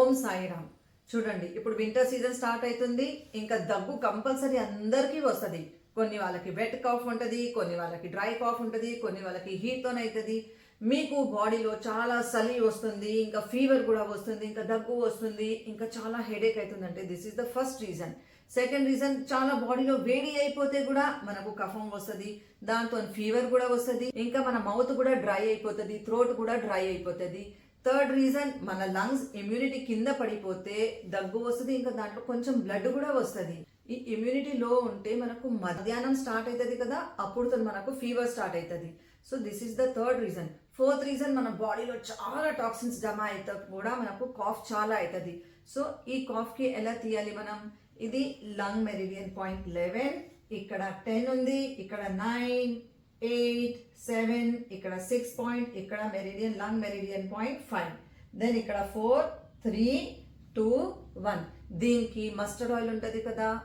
ఓం సాయిరామ్. చూడండి ఇప్పుడు winter season start అవుతుంది ఇంకా దగ్గు కంపల్సరీ అందరికీ వస్తుంది. కొన్ని వాళ్ళకి వెట్ కాఫ్ ఉంటుంది కొన్ని వాళ్ళకి డ్రై కాఫ్ ఉంటుంది కొన్ని వాళ్ళకి హీట్తో అవుతుంది మీకు బాడీలో చాలా చలి వస్తుంది ఇంకా ఫీవర్ కూడా వస్తుంది ఇంకా దగ్గు వస్తుంది ఇంకా చాలా హెడేక్ అవుతుందంటే this is the first reason second reason చాలా బాడీలో వేడి అయిపోతే కూడా మనకు కఫం వస్తుంది దాంతో ఫీవర్ కూడా వస్తుంది ఇంకా మన మౌత్ కూడా డ్రై అయిపోతుంది థ్రోట్ కూడా డ్రై అయిపోతుంది. థర్డ్ రీజన్ మన లంగ్స్ ఇమ్యూనిటీ కింద పడిపోతే దగ్గు వస్తుంది ఇంకా దాంట్లో కొంచెం బ్లడ్ కూడా వస్తుంది. ఈ ఇమ్యూనిటీ లో ఉంటే మనకు మధ్యాహ్నం స్టార్ట్ అవుతుంది కదా అప్పుడు మనకు ఫీవర్ స్టార్ట్ అవుతుంది so this is the third reason fourth reason మన బాడీలో చాలా టాక్సిన్స్ జమ అయితే కూడా మనకు కాఫ్ చాలా అవుతుంది సో ఈ కాఫ్కి ఎలా తీయాలి మనం? ఇది లంగ్ మెరిడియన్ పాయింట్ లెవెన్ ఇక్కడ టెన్ ఉంది ఇక్కడ నైన్ ఎయిట్ సెవెన్ ఇక్కడ సిక్స్ పాయింట్ ఇక్కడ meridian lung meridian point five. Then ఇక్కడ ఫోర్ త్రీ టూ వన్. దీనికి మస్టర్డ్ ఆయిల్ ఉంటుంది కదా?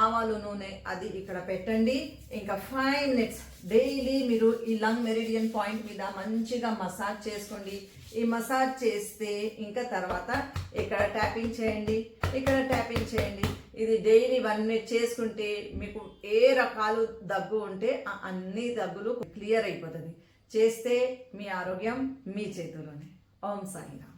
ఆవాలు నూనె అది ఇక్కడ పెట్టండి. ఇంకా ఫైవ్ మినిట్స్ డైలీ మీరు ఈ లంగ్ మెరిడియన్ పాయింట్ మీద మంచిగా మసాజ్ చేసుకోండి. ఈ మసాజ్ చేస్తే ఇంకా తర్వాత ఇక్కడ ట్యాపింగ్ చేయండి. ఇక్కడ ట్యాపింగ్ చేయండి. ఇది డైలీ వన్ మినిట్ చేసుకుంటే మీకు ఏ రకాలు దగ్గు ఉంటే ఆ అన్ని దగ్గులు క్లియర్ అయిపోతుంది. చేస్తే మీ ఆరోగ్యం మీ చేతిలోనే. ఓం సాయిరామ్.